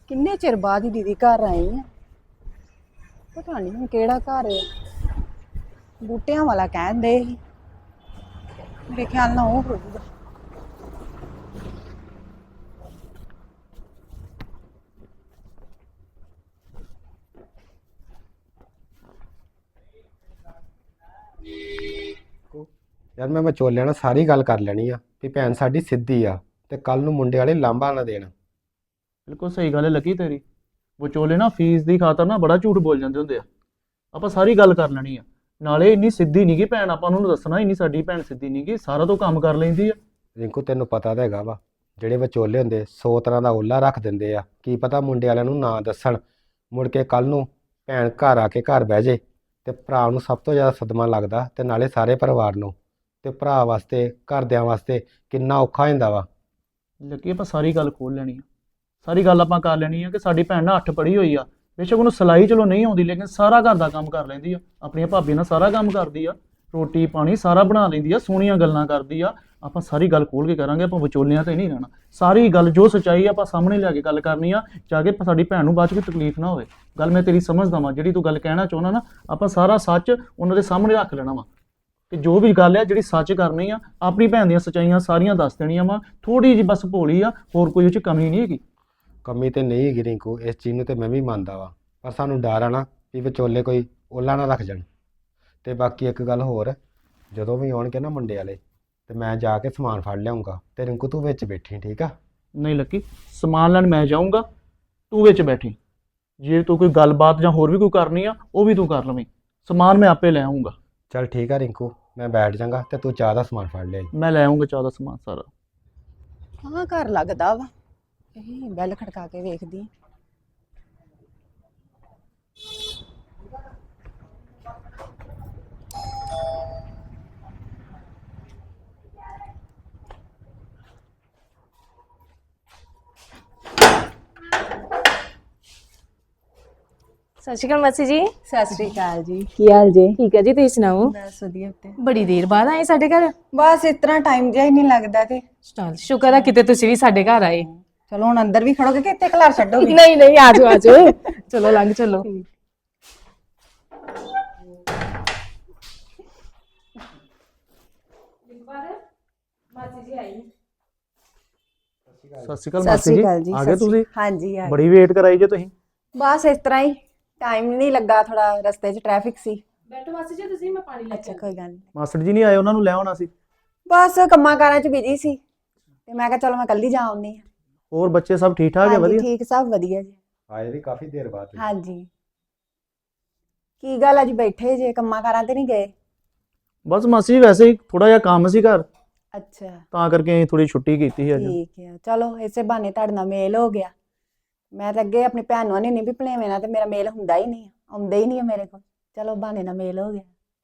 ਕਿੰਨੇ ਚਿਰ ਬਾਅਦ ਹੀ ਦੀਦੀ ਘਰ ਆਈ ਆ? ਪਤਾ ਨਹੀਂ ਹੁਣ ਕਿਹੜਾ ਘਰ ਹੈ ਬੂਟਿਆਂ ਵਾਲਾ ਕਹਿੰਦੇ ਸੀ। ਮੇਰੇ ਖਿਆਲ ਨਾਲ ਉਹ ਹੋਊਗਾ। ਯਾਰ ਮੈਂ ਵਿਚੋਲਿਆਂ ਨਾਲ ਸਾਰੀ ਗੱਲ ਕਰ ਲੈਣੀ ਆ ਵੀ ਭੈਣ ਸਾਡੀ ਸਿੱਧੀ ਆ ਤੇ ਕੱਲ ਨੂੰ ਮੁੰਡੇ ਵਾਲੇ ਲਾਂਭਾ ਨਾ ਦੇਣ। ਬਿਲਕੁਲ ਸਹੀ ਗੱਲ ਹੈ ਲੱਗੀ ਤੇਰੀ। ਵਿਚੋਲੇ ਨਾ ਫੀਸ ਦੀ ਖਾਤਰ ਨਾ ਬੜਾ ਝੂਠ ਬੋਲ ਜਾਂਦੇ ਹੁੰਦੇ ਆ। ਆਪਾਂ ਸਾਰੀ ਗੱਲ ਕਰ ਲੈਣੀ ਆ। ਨਾਲੇ ਇੰਨੀ ਸਿੱਧੀ ਨਹੀਂਗੀ ਭੈਣ ਆਪਾਂ ਨੂੰ ਦੱਸਣਾ ਇੰਨੀ ਸਾਡੀ ਭੈਣ ਸਿੱਧੀ ਨਹੀਂਗੀ ਸਾਰਾ ਤੋਂ ਕੰਮ ਕਰ ਲੈਂਦੀ ਆ। ਰਿੰਕੂ ਤੈਨੂੰ ਪਤਾ ਤਾਂ ਹੈਗਾ ਵਾ ਜਿਹੜੇ ਵਿਚੋਲੇ ਹੁੰਦੇ 100 ਤਰ੍ਹਾਂ ਦਾ ਓਲਾ ਰੱਖ ਦਿੰਦੇ ਆ। ਕੀ ਪਤਾ ਮੁੰਡੇ ਵਾਲਿਆਂ ਨੂੰ ਨਾ ਦੱਸਣ। ਮੁੜ ਕੇ ਕੱਲ ਨੂੰ ਭੈਣ ਘਰ ਆ ਕੇ ਘਰ ਬਹਿ ਜੇ ਤੇ ਭਰਾ ਨੂੰ ਸਭ ਤੋਂ ਜ਼ਿਆਦਾ ਸਦਮਾ ਲੱਗਦਾ ਤੇ ਨਾਲੇ ਸਾਰੇ ਪਰਿਵਾਰ ਨੂੰ। ਤੇ ਭਰਾ ਵਾਸਤੇ, ਘਰਦਿਆਂ ਵਾਸਤੇ ਕਿੰਨਾ ਔਖਾ ਹੁੰਦਾ ਵਾ। ਲੱਕੀ ਆਪਾਂ ਸਾਰੀ ਗੱਲ ਖੋਲ ਲੈਣੀ ਆ। ਸਾਰੀ ਗੱਲ ਆਪਾਂ ਕਰ ਲੈਣੀ ਆ ਕਿ ਸਾਡੀ ਭੈਣ ਨਾ ਅੱਠ ਪੜ੍ਹੀ ਹੋਈ ਆ। ਬੇਸ਼ੱਕ ਉਹਨੂੰ ਸਿਲਾਈ ਚਲੋ ਨਹੀਂ ਆਉਂਦੀ, ਲੇਕਿਨ ਸਾਰਾ ਘਰ ਦਾ ਕੰਮ ਕਰ ਲੈਂਦੀ ਆ। ਆਪਣੀਆਂ ਭਾਬੀਆਂ ਨਾਲ ਸਾਰਾ ਕੰਮ ਕਰਦੀ ਆ। ਰੋਟੀ, ਪਾਣੀ ਸਾਰਾ ਬਣਾ ਲੈਂਦੀ ਆ, ਸੋਹਣੀਆਂ ਗੱਲਾਂ ਕਰਦੀ ਆ। ਆਪਾਂ ਸਾਰੀ ਗੱਲ ਖੋਲ ਕੇ ਕਰਾਂਗੇ, ਆਪਾਂ ਵਿਚੋਲਿਆਂ ਤੇ ਨਹੀਂ ਰਹਿਣਾ। ਸਾਰੀ ਗੱਲ, ਜੋ ਸੱਚਾਈ ਆ, ਆਪਾਂ ਸਾਹਮਣੇ ਲਿਆ ਕੇ ਗੱਲ ਕਰਨੀ ਆ, ਜਾ ਕੇ ਸਾਡੀ ਭੈਣ ਨੂੰ ਬਾਅਦ ਚ ਕੋਈ ਤਕਲੀਫ ਨਾ ਹੋਵੇ। ਗੱਲ ਮੈਂ ਤੇਰੀ ਸਮਝਦਾ ਵਾਂ। ਜਿਹੜੀ ਤੂੰ ਗੱਲ ਕਹਿਣਾ ਚਾਹੁੰਦਾ ਨਾ, ਆਪਾਂ ਸਾਰਾ ਸੱਚ ਉਹਨਾਂ ਦੇ ਸਾਹਮਣੇ ਰੱਖ ਲੈਣਾ ਵਾ। ਕਿ ਜੋ ਵੀ ਗੱਲ ਆ ਜਿਹੜੀ ਸੱਚ ਕਰਨੀ ਆ ਆਪਣੀ ਭੈਣ ਦੀਆਂ ਸੱਚਾਈਆਂ ਸਾਰੀਆਂ ਦੱਸ ਦੇਣੀਆਂ ਵਾ ਥੋੜੀ ਜਿਹੀ ਬਸ ਭੋਲੀ ਆ ਹੋਰ ਕੋਈ ਉਹ ਚ ਕਮੀ ਨਹੀਂ ਹੈਗੀ। ਕਮੀ ਤੇ ਨਹੀਂ ਹੈਗੀ ਰਿੰਕੂ ਇਸ ਚੀਜ਼ ਨੂੰ ਤੇ ਮੈਂ ਵੀ ਮੰਨਦਾ ਵਾ ਪਰ ਸਾਨੂੰ ਡਰ ਆ ਨਾ ਵੀ ਵਿਚੋਲੇ ਕੋਈ ਓਲਾ ਨਾ ਰੱਖ ਜਾਣ। ਤੇ ਬਾਕੀ ਇੱਕ ਗੱਲ ਹੋਰ ਜਦੋਂ ਵੀ ਆਉਣਗੇ ਨਾ ਮੁੰਡੇ ਵਾਲੇ ਤੇ ਮੈਂ ਜਾ ਕੇ ਸਮਾਨ ਫੜ ਲਿਆਉਂਗਾ ਤੇ ਰਿੰਕੂ ਤੂੰ ਵਿੱਚ ਬੈਠੀ ਠੀਕ ਆ? ਨਹੀਂ ਲੱਕੀ ਸਮਾਨ ਲੈਣ ਮੈਂ ਜਾਊਂਗਾ ਤੂੰ ਵਿੱਚ ਬੈਠੀ। ਜੇ ਤੂੰ ਕੋਈ ਗੱਲਬਾਤ ਜਾਂ ਹੋਰ ਵੀ ਕੋਈ ਕਰਨੀ ਆ ਉਹ ਵੀ ਤੂੰ ਕਰ ਲਵੇਂ। ਸਮਾਨ ਮੈਂ ਆਪੇ ਲੈ ਆਉਂਗਾ ਚੱਲ ਠੀਕ ਆ ਰਿੰਕੂ ਮੈਂ ਬੈਠ ਜਾਗਾ ਤੇ ਤੂੰ ਚਾਹ ਦਾ ਸਮਾਨ ਫੜ ਲਿਆ ਮੈਂ ਲੈ ਆਉਂਗਾ ਚਾਹ ਦਾ ਸਮਾਨ ਸਾਰਾ। ਹਾਂ ਘਰ ਲੱਗਦਾ ਵਾ। ਇਹ ਬੈਲ ਖੜਕਾ ਕੇ ਵੇਖਦੀ। ਸਤਿ ਸ਼੍ਰੀ ਅਕਾਲ ਮਾਸੀ ਜੀ। ਸਤਿ ਸ੍ਰੀ ਅਕਾਲ ਜੀ। ਕੀ ਹਾਲ ਜੀ? ਠੀਕ ਹੈ ਜੀ ਤੁਸੀਂ ਸੁਣਾਓ? ਬਸ ਵਧੀਆ ਤੇ। ਬੜੀ ਦੇਰ ਬਾਅਦ ਆਏ ਸਾਡੇ ਘਰ। ਬਸ ਇਸ ਤਰ੍ਹਾਂ ਟਾਈਮ ਜਿਹਾ ਹੀ ਨਹੀਂ ਲੱਗਦਾ ਤੇ। ਚਲ ਸ਼ੁਕਰ ਹੈ ਕਿਤੇ ਤੁਸੀਂ ਵੀ ਸਾਡੇ ਘਰ ਆਏ। ਚਲੋ ਹੁਣ ਅੰਦਰ ਵੀ ਖੜੋਗੇ ਕਿ ਇੱਥੇ ਖਲਾਰ ਛੱਡੋਗੇ? ਨਹੀਂ ਨਹੀਂ ਆਜੋ ਆਜੋ। ਚਲੋ ਲੰਘ ਚਲੋ। ਸਤਿ ਸ਼੍ਰੀ ਅਕਾਲ ਮਾਸੀ ਜੀ। ਆ ਗਏ ਤੁਸੀਂ? ਹਾਂਜੀ ਆ ਗਏ। ਬੜੀ ਵੇਟ ਕਰਾਈ ਜੇ ਤੁਸੀਂ। ਬਸ ਇਸ ਤਰ੍ਹਾਂ ਹੀ। ਟਾਈਮ ਨਹੀਂ ਲੱਗਾ ਥੋੜਾ ਰਸਤੇ 'ਚ ਟ੍ਰੈਫਿਕ ਸੀ। ਬੈਠੋ ਮਾਸੀ ਜੀ ਤੁਸੀਂ ਮੈਂ ਪਾਣੀ ਲੈ ਅੱਛਾ ਕੋਈ ਗੱਲ ਨਹੀਂ ਮਾਸਟਰ ਜੀ ਨਹੀਂ ਆਏ ਉਹਨਾਂ ਨੂੰ ਲੈ ਆਉਣਾ ਸੀ। ਬਸ ਕੰਮਾਂ ਕਾਰਾਂ 'ਚ ਬਿਜ਼ੀ ਸੀ ਤੇ ਮੈਂ ਕਿਹਾ ਚਲੋ ਮੈਂ ਕੱਲੀ ਜਾ ਆਉਣੀ ਆ ਹੋਰ ਬੱਚੇ ਸਭ ਠੀਕ ਠਾਕ ਹੈ ਹਾਂਜੀ ਵਧੀਆ? ਠੀਕ ਸਭ ਵਧੀਆ ਜੀ। ਆਏ ਵੀ ਕਾਫੀ ਦੇਰ ਬਾਅਦ ਤੁਸੀਂ। ਹਾਂਜੀ। ਕੀ ਗੱਲ ਅੱਜ ਬੈਠੇ ਜੇ ਕੰਮਾਂ ਕਾਰਾਂ ਤੇ ਨਹੀਂ ਗਏ? ਬਸ ਮਾਸੀ ਜੀ ਵੈਸੇ ਹੀ ਥੋੜਾ ਜਿਹਾ ਕੰਮ ਸੀ ਘਰ। ਅੱਛਾ। ਤਾਂ ਕਰਕੇ ਥੋੜੀ ਛੁੱਟੀ ਕੀਤੀ ਸੀ ਅੱਜ। ਠੀਕ ਹੈ ਚਲੋ ਇਸੇ ਬਹਾਨੇ ਤੁਹਾਡੇ ਨਾਲ ਮੇਲ ਹੋ ਗਿਆ। ਮੈਂ ਤਾਂ ਅੱਗੇ ਆਪਣੀ ਭੈਣ ਨੂੰ ਨਹੀਂ ਵੀ ਭਲੇਵੇਂ ਨਾਲ ਤੇ ਮੇਰਾ ਮੇਲ ਹੁੰਦਾ ਹੀ ਨਹੀਂ ਆਉਂਦਾ ਹੀ ਨਹੀਂ ਹੈ ਮੇਰੇ ਕੋਲ। ਚਲੋ ਬਹਾਨੇ ਨਾਲ ਮੇਲ ਹੋ ਗਿਆ।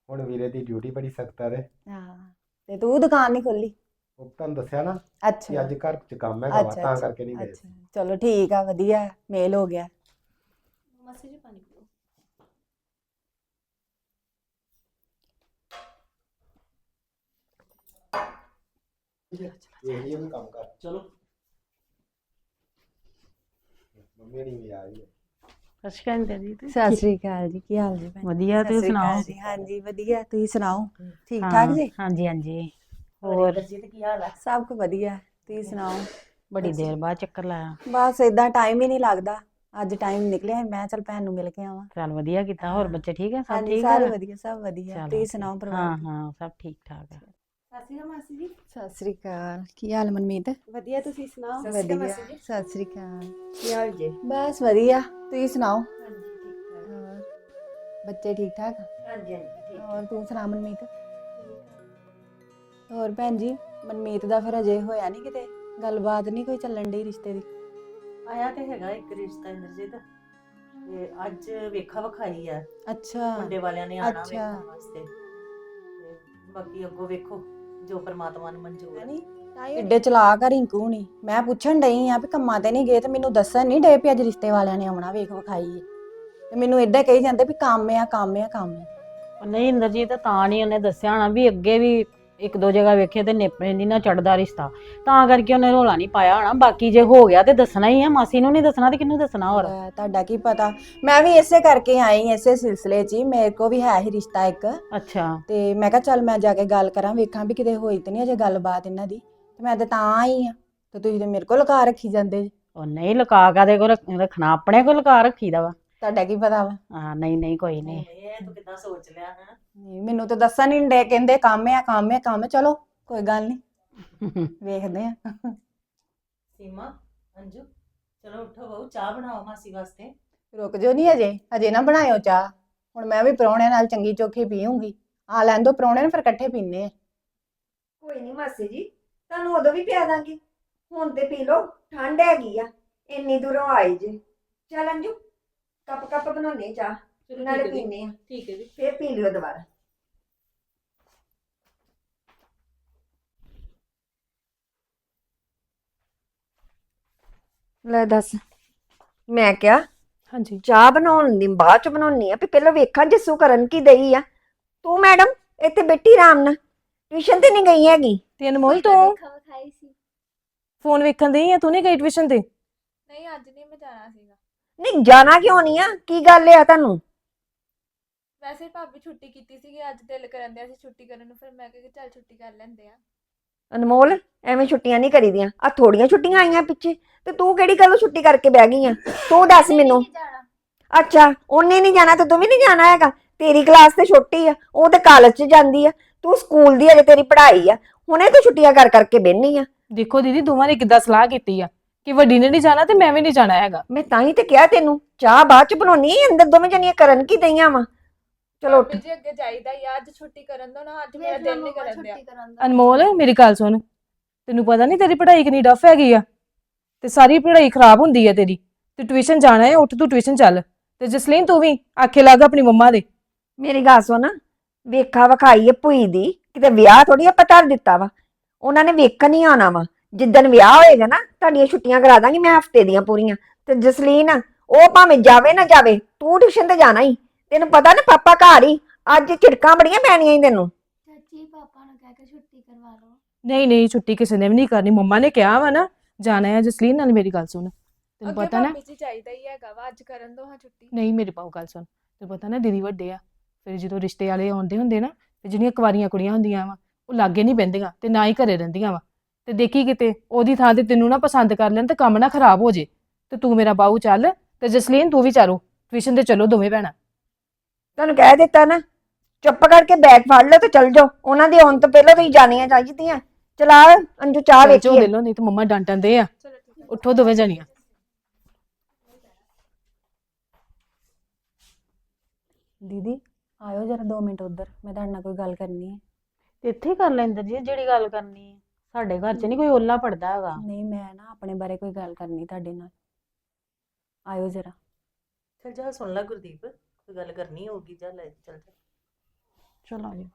ਹੁਣ ਵੀਰੇ ਦੀ ਡਿਊਟੀ ਬੜੀ ਸਖਤ ਆ ਤੇ। ਹਾਂ ਤੇ ਤੂੰ ਦੁਕਾਨ ਨਹੀਂ ਖੋਲੀ ਉਹ ਤੁਹਾਨੂੰ ਦੱਸਿਆ ਨਾ ਕਿ ਅੱਛਾ ਅੱਜ ਘਰ 'ਚ ਕੰਮ ਵਾ ਅੱਛਾ, ਤਾਂ ਕਰਕੇ ਨਹੀਂ ਗਏ ਅੱਛਾ। ਚਲੋ ਠੀਕ ਆ ਵਧੀਆ ਮੇਲ ਹੋ ਗਿਆ। ਮਾਸੀ ਜੀ ਪਾਣੀ ਪੀਓ। ਇਹੀ ਵੀ ਕੰਮ ਕਰ। ਚਲੋ। ਮੰਮੀ ਨਹੀਂ ਵੀ ਆ ਰਹੀ ਹੈ। ਸਤਿ ਸ਼੍ਰੀ ਅਕਾਲ ਜੀ ਸਤਿ ਸ੍ਰੀ ਅਕਾਲ ਜੀ ਕੀ ਹਾਲ ਜੀ ਭੈਣ ਵਧੀਆ ਸਤਿ ਤੁਸੀਂ ਸ੍ਰੀ ਅਕਾਲ ਸੁਣਾਓ? ਜੀ ਹਾਂਜੀ ਵਧੀਆ ਤੁਸੀਂ ਸੁਣਾਓ? ਠੀਕ ਹਾਂ, ਠਾਕ ਜੀ? ਹਾਂਜੀ ਹਾਂਜੀ। ਹੋਰ? ਹੋਰ? ਦਰਜੀਤ ਕੀ ਹਾਲ ਆ ਸਭ ਕੁ ਵਧੀਆ ਤੁਸੀਂ ਸੁਣਾਓ? ਬੜੀ ਦੇਰ ਬਾਅਦ ਚੱਕਰ ਲਾਇਆ। ਬਸ ਇਦਾਂ ਟਾਈਮ ਹੀ ਨਹੀਂ ਲੱਗਦਾ। ਅੱਜ ਟਾਈਮ ਨਿਕਲਿਆ ਮੈਂ ਚਲ ਭੈਣ ਨੂੰ ਮਿਲ ਕੇ ਆਵਾਂ। ਚੱਲ ਵਧੀਆ ਕੀਤਾ ਹੋਰ ਬੱਚੇ ਠੀਕ ਹੈ ਸਭ ਹਾਂਜੀ ਠੀਕ ਸਾਰੇ ਹੈ ਵਧੀਆ ਸਭ ਵਧੀਆ। ਚਲੋ ਤੁਸੀਂ ਠੀਕ। ਸੁਣਾਓ ਹਾਂ ਪਰਿਵਾਰ ਹਾਂ ਸਭ ਠੀਕ ਠਾਕ ਹੈ ਸਤਿ ਸ਼੍ਰੀ ਅਕਾਲ ਮਾਸੀ ਜੀ। ਸਤਿ ਸ੍ਰੀ ਅਕਾਲ। ਕੀ ਹਾਲ ਮਨਮੀਤ? ਵਧੀਆ ਤੁਸੀਂ ਸੁਣਾਓ? ਸਤਿ ਸ਼੍ਰੀ ਅਕਾਲ ਮਾਸੀ ਜੀ। ਸਤਿ ਸ੍ਰੀ ਅਕਾਲ। ਕੀ ਹਾਲ ਜੀ? ਬਸ ਵਧੀਆ। ਤੁਸੀਂ ਸੁਣਾਓ? ਹਾਂਜੀ ਠੀਕ ਠਾਕ। ਹੋਰ? ਬੱਚੇ ਠੀਕ ਠਾਕ? ਹਾਂਜੀ ਹਾਂਜੀ ਠੀਕ ਹੋਰ ਤੂੰ ਸੁਣਾ ਮਨਮੀਤ? ਹੋਰ ਭੈਣ ਜੀ ਮਨਮੀਤ ਦਾ ਫਿਰ ਅਜੇ ਹੋਇਆ ਨਹੀਂ ਕਿਤੇ? ਗੱਲਬਾਤ ਨਹੀਂ ਕੋਈ ਚੱਲਣ ਡਈ ਰਿਸ਼ਤੇ ਦੀ? ਆਇਆ ਤੇ ਹੈਗਾ ਇੱਕ ਰਿਸ਼ਤਾ ਇੰਦਰਜੀਤ। ਤੇ ਅੱਜ ਵੇਖਾ ਵਿਖਾਈ ਆ। ਅੱਛਾ। ਮੁੰਡੇ ਵਾਲਿਆਂ ਨੇ ਆਣਾ ਅੱਛਾ। ਵੇਖਣ ਵਾਸਤੇ। ਤੇ ਬਾਕੀ ਅੱਗੋਂ ਵੇਖੋ। ਜੋ ਪਰਮਾਤਮਾ ਨੂੰ ਮਨਜ਼ੂਰ ਹੈ ਕਿੱਡੇ ਚਲਾਕ ਆ ਰਿੰਕੂ ਨਹੀਂ ਮੈਂ ਪੁੱਛਣ ਡਈ ਆ ਵੀ ਕੰਮਾਂ ਤੇ ਨਹੀਂ ਗਏ ਤੇ ਮੈਨੂੰ ਦੱਸਣ ਨਹੀਂ ਡੇ ਵੀ ਅੱਜ ਰਿਸ਼ਤੇ ਵਾਲਿਆਂ ਨੇ ਆਉਣਾ ਵੇਖ ਵਿਖਾਈ ਏ। ਤੇ ਮੈਨੂੰ ਇਦਾਂ ਕਹੀ ਜਾਂਦੇ ਵੀ ਕੰਮ ਆ ਕੰਮ ਆ ਕੰਮ ਆ। ਉਹ ਨਹੀਂ ਇੰਦਰਜੀਤ ਤਾਂ ਨਹੀਂ ਉਹਨੇ ਦੱਸਿਆ ਹੋਣਾ ਵੀ ਅੱਗੇ ਵੀ ਇੱਕ ਦੋ ਜਗ੍ਹਾ ਵੇਖੇ ਤੇ ਨੇਪਰੇ ਨਹੀਂ ਨਾ ਚੜਦਾ ਰਿਸ਼ਤਾ। ਤਾਂ ਕਰਕੇ ਉਹਨੇ ਰੋਲਾ ਨਹੀਂ ਪਾਇਆ ਹੋਣਾ। ਬਾਕੀ ਜੇ ਹੋ ਗਿਆ ਤੇ ਦੱਸਣਾ ਹੀ ਆ। ਮਾਸੀ ਨੂੰ ਨਹੀਂ ਦੱਸਣਾ ਤੇ ਕਿਹਨੂੰ ਦੱਸਣਾ ਹੋਰ? ਤੁਹਾਡਾ ਕੀ ਪਤਾ? ਮੈਂ ਵੀ ਇਸੇ ਕਰਕੇ ਆਈ ਇਸੇ ਸਿਲਸਿਲੇ 'ਚ ਹੀ। ਮੇਰੇ ਕੋ ਵੀ ਹੈ ਹੀ ਰਿਸ਼ਤਾ ਇੱਕ। ਅੱਛਾ। ਤੇ ਮੈਂ ਕਿਹਾ ਚੱਲ ਮੈਂ ਜਾ ਕੇ ਗੱਲ ਕਰਾਂ ਵੇਖਾਂ ਵੀ ਕਿਤੇ ਹੋਈ ਤੇ ਨਹੀਂ ਅਜੇ ਗੱਲਬਾਤ ਇਹਨਾਂ ਦੀ। ਤੇ ਮੈਂ ਤਾਂ ਤਾਂ ਆਈ ਆ। ਤੇ ਤੁਸੀਂ ਤੇ ਮੇਰੇ ਕੋਲ ਲਗਾ ਰੱਖੀ ਜਾਂਦੇ ਜੀ। ਉਹ ਨਹੀਂ ਲੁਕਾ ਕਾਦੇ ਕੋ ਰੱਖਣਾ? ਆਪਣੇ ਕੋਲ ਲੁਕਾ ਰੱਖੀਦਾ ਵਾ। ਤੁਹਾਡਾ ਕੀ ਪਤਾ ਵਾ? ਹਾਂ ਨਹੀਂ ਨਹੀਂ ਕੋਈ ਨਹੀਂ ਇਹ ਤੂੰ ਕਿੱਦਾਂ ਸੋਚ ਲਿਆ ਹੈ? ਨਹੀਂ, ਮੈਨੂੰ ਤਾਂ ਦੱਸਣ ਨਹੀਂ ਡੇ ਕਹਿੰਦੇ ਕੰਮ ਆ ਕੰਮ ਆ ਕੰਮ ਆ। ਚਲੋ ਕੋਈ ਗੱਲ ਨਹੀਂ (laughs) ਵੇਖਦੇ ਆ। ਸੀਮਾ ਅੰਜੂ ਚਲੋ ਉੱਠੋ ਬਹੁ ਚਾਹ ਬਣਾਓ ਮਾਸੀ ਵਾਸਤੇ। ਰੁਕ ਜੋ ਨਹੀਂ ਅਜੇ ਅਜੇ ਨਾ ਬਣਾਇਓ ਚਾਹ। ਹੁਣ ਮੈਂ ਵੀ ਪਰੌਣਿਆਂ ਨਾਲ ਚੰਗੀ ਚੋਖੀ ਪੀਉਂਗੀ ਆ ਲੈਣ ਦੋ ਪਰੌਣੇ ਨੂੰ ਫਿਰ ਇਕੱਠੇ ਪੀਨੇ ਆ। ਕੋਈ ਨਹੀਂ ਮਾਸੀ ਜੀ ਤੁਹਾਨੂੰ ਉਦੋਂ ਵੀ ਪਿਆ ਦਾਂਗੇ। ਹੁਣ ਤੇ ਪੀ ਲਓ ਠੰਡ ਹੈਗੀ ਆ ਇੰਨੀ ਦੂਰੋਂ ਆਏ ਜੇ। ਚੱਲ ਅੰਜੂ ਕੱਪ ਕੱਪ ਬਣਾਉਣੇ ਚਾਹ। ਨਾਲੇ ਪੀਨੇ ਆ। ਠੀਕ ਹੈ ਜੀ। ਫੇਰ ਪੀ ਲਿਓ ਦੁਬਾਰਾ। ਲੈ ਦੱਸ ਮੈਂ ਕਿਹਾ ਹਾਂਜੀ। ਚਾਹ ਬਣਾਉਣ ਦੀ ਬਾਅਦ ਚ ਬਣਾਉਣੀ ਆ ਵੀ ਪਹਿਲਾਂ ਵੇਖਾਂ ਜੱਸੂ ਕਰਨ ਕੀ ਦਈ ਆ। ਤੂੰ ਮੈਡਮ ਇੱਥੇ ਬੈਠੀ ਆਰਾਮ ਨਾਲ ਟਿਊਸ਼ਨ ਤੇ ਨਹੀਂ ਗਈ ਹੈਗੀ। ਤੇ? ਅਨਮੋਲ ਤੂੰ ਖਾਈ ਸੀ। ਫੋਨ ਵੇਖਣ ਦੀ ਆ ਤੂੰ ਨਹੀਂ ਗਈ ਟਿਊਸ਼ਨ ਤੇ? ਨਹੀਂ ਅੱਜ ਨਹੀਂ ਮੈਂ ਜਾਣਾ ਸੀਗਾ। ਨਹੀਂ ਜਾਣਾ ਕਿਉਂ ਨਹੀਂ ਆ? ਕੀ ਗੱਲ ਆ ਤੁਹਾਨੂੰ? ਵੈਸੇ ਭਾਬੀ ਛੁੱਟੀ ਕੀਤੀ ਸੀਗੀ ਅੱਜ ਦਿਲ ਕਰਨ ਦਿਆ ਸੀ ਛੁੱਟੀ ਕਰਨ ਨੂੰ ਫਿਰ ਮੈਂ ਕਿਹਾ ਕਿ ਚੱਲ ਛੁੱਟੀ ਕਰ ਲੈਂਦੇ ਆ। ਅਨਮੋਲ ਐਵੇਂ ਛੁੱਟੀਆਂ ਨਹੀਂ ਕਰੀਦੀਆਂ। ਆ ਥੋੜੀਆਂ ਛੁੱਟੀਆਂ ਆਈਆਂ ਪਿੱਛੇ ਤੇ ਤੂੰ ਕਿਹੜੀ ਗੱਲੋਂ ਛੁੱਟੀ ਕਰਕੇ ਬਹਿ ਗਈ ਆ? ਤੂੰ ਦੱਸ ਮੈਨੂੰ। ਜਾਣਾ। ਅੱਛਾ ਉਹਨੇ ਨਹੀਂ ਜਾਣਾ ਤੇ ਤੂੰ ਵੀ ਨਹੀਂ ਜਾਣਾ ਹੈਗਾ? ਤੇਰੀ ਕਲਾਸ ਤੇ ਛੋਟੀ ਆ ਉਹ ਤੇ ਕਾਲਜ 'ਚ ਜਾਂਦੀ ਆ। ਤੂੰ ਸਕੂਲ ਦੀ ਅਜੇ ਤੇਰੀ ਪੜ੍ਹਾਈ ਆ। ਹੁਣੇ ਤੂੰ ਛੁੱਟੀਆਂ ਕਰ ਕਰਕੇ ਬਹਿਨੀ ਆ। ਦੇਖੋ ਦੀਦੀ ਦੋਵਾਂ ਨੇ ਕਿੱਦਾਂ ਸਲਾਹ ਕੀਤੀ ਆ ਕਿ ਵੱਡੀ ਨੇ ਨਹੀਂ ਜਾਣਾ ਤੇ ਮੈਂ ਵੀ ਨਹੀਂ ਜਾਣਾ ਹੈਗਾ। ਮੈਂ ਤਾਂ ਹੀ ਤੇ ਕਿਹਾ ਤੈਨੂੰ ਚਾਹ ਬਾਅਦ ਚ ਬਣਾਉਣੀ ਅੰਦਰ ਦੋਵੇਂ ਜਣੀਆਂ ਕਰਨ ਕੀ ਦਈਆਂ ਵਾ? ਚਲੋ ਉੱਠ। ਭਾਬੀ ਜੀ ਅੱਗੇ ਜਾਈਦਾ ਆ ਅੱਜ ਛੁੱਟੀ ਕਰਨ ਦੋ ਨਾ ਅੱਜ ਮੇਰਾ ਦਿਲ ਨਹੀਂ ਕਰਨ ਦਿਆ। ਅਨਮੋਲ ਮੇਰੀ ਗੱਲ ਸੁਣ। ਤੈਨੂੰ ਪਤਾ ਨਹੀਂ ਤੇਰੀ ਪੜ੍ਹਾਈ ਕਿੰਨੀ ਡਫ ਹੈਗੀ ਆ। ਤੇ ਸਾਰੀ ਪੜ੍ਹਾਈ ਖਰਾਬ ਹੁੰਦੀ ਆ ਤੇਰੀ। ਤੇ ਟਿਊਸ਼ਨ ਜਾਣਾ ਹੈ ਉੱਠ ਤੂੰ ਟਿਊਸ਼ਨ ਚੱਲ। ਤੇ ਜਸਲੀਨ ਤੂੰ ਵੀ ਆਖੇ ਲੱਗ ਆਪਣੀ ਮੰਮਾ ਦੇ। ਮੇਰੀ ਗੱਲ ਸੁਣ ਵੇਖਾ ਵਿਖਾਈ ਹੈ ਭੂਈ ਦੀ। ਕਿਤੇ ਵਿਆਹ ਥੋੜੀ ਆਪਾਂ ਧਰ ਦਿੱਤਾ ਵਾ। ਉਹਨਾਂ ਨੇ ਵੇਖਣ ਹੀ ਆਉਣਾ ਵਾ। ਜਿੱਦਣ ਵਿਆਹ ਹੋਏਗਾ ਨਾ ਤੁਹਾਡੀਆਂ ਛੁੱਟੀਆਂ ਕਰਾ ਦਾਂਗੀ ਮੈਂ ਹਫ਼ਤੇ ਦੀਆਂ ਪੂਰੀਆਂ। ਤੇ ਜਸਲੀਨ ਉਹ ਭਾਵੇਂ ਜਾਵੇ ਨਾ ਜਾਵੇ ਤੂੰ ਟਿਊਸ਼ਨ ਤੇ ਜਾਣਾ ਹੀ ਤੈਨੂੰ ਪਤਾ ਨਾ ਪਾਪਾ ਘਰ ਹੀ ਅੱਜ ਝਿੜਕਾਂ ਬੜੀਆਂ ਪੈਣੀਆਂ ਹੀ ਤੈਨੂੰ। ਚਾਚੀ ਪਾਪਾ ਨੂੰ ਕਹਿ ਕੇ ਛੁੱਟੀ ਕਰਵਾ ਲਓ। ਨਹੀਂ ਨਹੀਂ ਛੁੱਟੀ ਕਿਸੇ ਨੇ ਵੀ ਨਹੀਂ ਕਰਨੀ। ਮੰਮਾ ਨੇ ਕਿਹਾ ਵਾ ਨਾ ਜਾਣਾ ਹੈ ਜਸਲੀਨ ਨਾਲ ਮੇਰੀ ਗੱਲ ਸੁਣ। ਤੈਨੂੰ ਅੱਗੇ ਪਤਾ ਨਾ ਭਾਬੀ ਜੀ ਚਾਹੀਦਾ ਹੀ ਹੈਗਾ ਵਾ ਅੱਜ ਕਰਨ ਦੋ ਹਾਂ ਛੁੱਟੀ। ਨਹੀਂ ਮੇਰੀ ਪਾਉ ਗੱਲ ਸੁਣ। ਤੈਨੂੰ ਪਤਾ ਨਾ ਦੀਦੀ ਵੱਡੇ ਆ। ਫਿਰ ਜਦੋਂ ਰਿਸ਼ਤੇ ਵਾਲੇ ਆਉਂਦੇ ਹੁੰਦੇ ਨਾ ਤੇ ਜਿਹੜੀਆਂ ਕੁਵਾਰੀਆਂ ਕੁੜੀਆਂ ਹੁੰਦੀਆਂ ਵਾ ਉਹ ਲਾਗੇ ਨਹੀਂ ਬਹਿੰਦੀਆਂ ਤੇ ਨਾ ਹੀ ਘਰੇ ਰਹਿੰਦੀਆਂ ਵਾ। ਤੇ ਦੇਖੀ ਕਿਤੇ ਉਹਦੀ ਥਾਂ ਤੇ ਤੈਨੂੰ ਨਾ ਪਸੰਦ ਕਰ ਲੈਣ ਤੇ ਕੰਮ ਨਾ ਖਰਾਬ ਹੋ ਜੇ। ਤੇ ਤੂੰ ਮੇਰਾ ਬਾਹੂ ਚੱਲ ਤੇ ਜਸਲੀਨ ਤੂੰ ਵੀ ਚਾਰੋ ਟਿਊਸ਼ਨ ਤੇ ਚਲੋ ਦੋਵੇਂ ਭੈਣਾਂ। ਤੁਹਾਨੂੰ ਕਹਿ ਦਿੱਤਾ ਨਾ ਚੁੱਪ ਕਰਕੇ ਬੈਗ ਫੜ ਲਓ ਤੇ ਚੱਲ ਜਾਓ। ਉਹਨਾਂ ਦੇ ਆਉਣ ਤੋਂ ਪਹਿਲਾਂ ਤੁਸੀਂ ਜਾਣੀਆਂ ਚਾਹੀਦੀਆਂ। ਚਲਾ ਅੰਜੂ ਚਾਹ ਜਾਓ ਵੇਖੀਏ ਦੇ ਲੋ ਨਹੀਂ ਤੇ ਮੰਮਾ ਡਾਂਟਣ ਦੇ ਆ। ਹੈ ਉੱਠੋ ਦੋਵੇਂ ਜਣੀਆਂ। ਦੀਦੀ ਆਇਓ ਜਰਾ 2 ਮਿੰਟ ਉੱਧਰ। ਮੈਂ ਤੁਹਾਡੇ ਨਾਲ ਕੋਈ ਗੱਲ ਕਰਨੀ ਹੈ। ਤੇ ਇੱਥੇ ਕਰ ਲੈਂਦੇ ਜੀ ਜਿਹੜੀ ਗੱਲ ਕਰਨੀ ਹੈ। ਸਾਡੇ ਘਰ 'ਚ ਨਹੀਂ ਕੋਈ ਓਲਾ ਪੜਦਾ ਹੈਗਾ। ਨਹੀਂ ਮੈਂ ਨਾ ਆਪਣੇ ਬਾਰੇ ਕੋਈ ਗੱਲ ਕਰਨੀ ਤੁਹਾਡੇ ਨਾਲ। ਆਇਓ ਜਰਾ। ਚੱਲ ਜਾ ਸੁਣ ਲੈ ਗੁਰਦੀਪ। ਕੋਈ ਗੱਲ ਕਰਨੀ ਹੋਊਗੀ ਚੱਲ ਚੱਲ ਜਾ। ਚਲੋ ਜੀ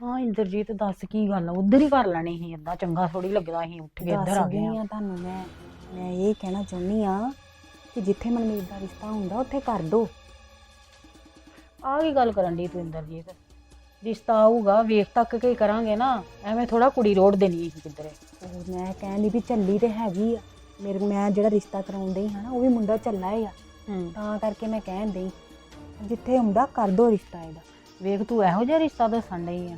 ਹਾਂ ਇੰਦਰਜੀਤ ਦੱਸ ਕੀ ਗੱਲ ਆ? ਉਧਰ ਹੀ ਕਰ ਲੈਣੀ ਸੀ ਏਦਾਂ ਚੰਗਾ ਥੋੜੀ ਲੱਗਦਾ ਸੀ ਉੱਠ ਕੇ ਇੱਧਰ ਆ ਗਏ ਆ। ਆ ਤੁਹਾਨੂੰ ਮੈਂ। ਮੈਂ ਇਹ ਕਹਿਣਾ ਚਾਹੁੰਦੀ ਆ ਕਿ ਜਿੱਥੇ ਮਨਮੀਤ ਦਾ ਰਿਸ਼ਤਾ ਹੁੰਦਾ ਉੱਥੇ ਕਰ ਦੋ। ਆ ਕੀ ਗੱਲ ਕਰਨ ਦੀ ਤੂੰ ਇੰਦਰਜੀਤ? ਰਿਸ਼ਤਾ ਆਊਗਾ ਵੇਖ ਤੱਕ ਕੇ ਹੀ ਕਰਾਂਗੇ ਨਾ ਐਵੇਂ ਥੋੜਾ ਕੁੜੀ ਰੋੜ ਦੇਣੀ ਸੀ ਕਿਧਰੇ। ਉਹ ਮੈਂ ਕਹਿੰਦੀ ਵੀ ਚੱਲੀ ਤੇ ਹੈਗੀ ਆ। ਮੇਰੇ ਮੈਂ ਜਿਹੜਾ ਰਿਸ਼ਤਾ ਕਰਾਉਂਦੀ ਹਾਂ ਨਾ ਉਹ ਵੀ ਮੁੰਡਾ ਚੱਲਾ ਹੀ ਆ। ਹੂੰ। ਤਾਂ ਕਰਕੇ ਮੈਂ ਕਹਿਣ ਡਈ ਜਿੱਥੇ ਹੁੰਦਾ ਕਰ ਦੋ ਰਿਸ਼ਤਾ ਇਹਦਾ। ਵੇਖ ਤੂੰ ਇਹੋ ਜਿਹਾ ਰਿਸ਼ਤਾ ਦੱਸਣ ਡਈ ਆ।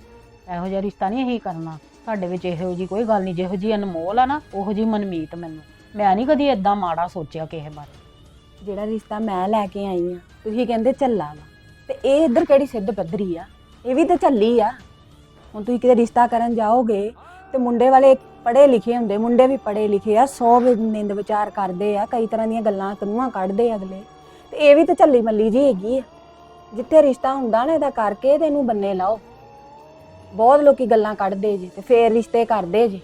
ਇਹੋ ਜਿਹਾ ਰਿਸ਼ਤਾ ਨਹੀਂ ਅਸੀਂ ਕਰਨਾ। ਸਾਡੇ ਵਿੱਚ ਇਹੋ ਜੀ ਕੋਈ ਗੱਲ ਨਹੀਂ ਜਿਹੋ ਜੀ ਅਨਮੋਲ ਆ ਨਾ ਉਹੋ ਜੀ ਮਨਮੀਤ ਮੈਨੂੰ। ਮੈਂ ਨਹੀਂ ਕਦੀ ਏਦਾਂ ਮਾੜਾ ਸੋਚਿਆ ਕਿਸੇ ਬਾਰੇ। ਜਿਹੜਾ ਰਿਸ਼ਤਾ ਮੈਂ ਲੈ ਕੇ ਆਈ ਆ ਤੁਸੀਂ ਕਹਿੰਦੇ ਚੱਲਾ ਵਾ। ਤੇ ਇਹ ਇੱਧਰ ਕਿਹੜੀ ਸਿੱਧ ਪੱਧਰੀ ਆ? ਇਹ ਵੀ ਤੇ ਚੱਲੀ ਆ। ਹੁਣ ਤੁਸੀਂ ਕਿਤੇ ਰਿਸ਼ਤਾ ਕਰਨ ਜਾਓਗੇ ਤੇ ਮੁੰਡੇ ਵਾਲੇ ਪੜ੍ਹੇ ਲਿਖੇ ਹੁੰਦੇ ਮੁੰਡੇ ਵੀ ਪੜ੍ਹੇ ਲਿਖੇ ਆ 100 ਨਿੰਦ ਵਿਚਾਰ ਕਰਦੇ ਆ ਕਈ ਤਰ੍ਹਾਂ ਦੀਆਂ ਗੱਲਾਂ ਕਾਨੂੰਆਂ ਕੱਢਦੇ ਆ ਅਗਲੇ। ਤੇ ਇਹ ਵੀ ਤੇ ਝੱਲੀ ਮੱਲੀ ਜੀ ਹੈਗੀ ਆ। ਜਿੱਥੇ ਰਿਸ਼ਤਾ ਹੁੰਦਾ ਨਾ ਇਹਦਾ ਕਰਕੇ ਤੇ ਇਹਨੂੰ ਬੰਨੇ ਲਾਓ। ਬਹੁਤ ਲੋਕੀ ਗੱਲਾਂ ਕੱਢਦੇ ਜੀ ਤੇ ਫੇਰ ਰਿਸ਼ਤੇ ਕਰਦੇ ਜੀ।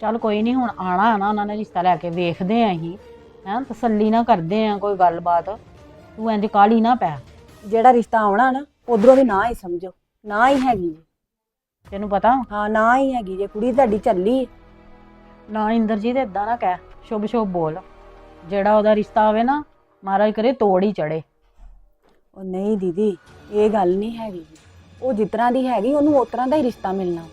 ਚੱਲ ਕੋਈ ਨਹੀਂ ਹੁਣ ਆਣਾ ਨਾ ਉਹਨਾਂ ਨੇ ਰਿਸ਼ਤਾ ਲੈ ਕੇ ਵੇਖਦੇ ਆਂ ਅਸੀਂ। ਹੈਂ ਤਸੱਲੀ ਨਾ ਕਰਦੇ ਆਂ ਕੋਈ ਗੱਲਬਾਤ। ਤੂੰ ਇੰਜ ਕਾਲੀ ਨਾ ਪੈ। ਜਿਹੜਾ ਰਿਸ਼ਤਾ ਆਉਣਾ ਨਾ ਉਧਰੋਂ ਵੀ ਨਾ ਹੀ ਸਮਝੋ ਨਾ ਹੀ ਹੈਗੀ ਜੀ। ਤੈਨੂੰ ਪਤਾ? ਹਾਂ ਨਾ ਹੀ ਹੈਗੀ ਜੇ ਕੁੜੀ ਤੁਹਾਡੀ ਚੱਲੀ ਨਾ ਇੰਦਰਜੀਤ ਏਦਾਂ ਨਾ ਕਹਿ ਸ਼ੁਭ ਸ਼ੁਭ ਬੋਲ। ਜਿਹੜਾ ਉਹਦਾ ਰਿਸ਼ਤਾ ਆਵੇ ਨਾ ਮਹਾਰਾਜ ਕਰੇ ਤੋੜ ਹੀ ਚੜੇ ਉਹ ਨਹੀਂ ਦੀਦੀ ਇਹ ਗੱਲ ਨਹੀਂ ਹੈਗੀ ਜੀ। ਉਹ ਜਿਸ ਤਰ੍ਹਾਂ ਦੀ ਹੈਗੀ ਉਹਨੂੰ ਉਸ ਤਰ੍ਹਾਂ ਦਾ ਹੀ ਰਿਸ਼ਤਾ ਮਿਲਣਾ।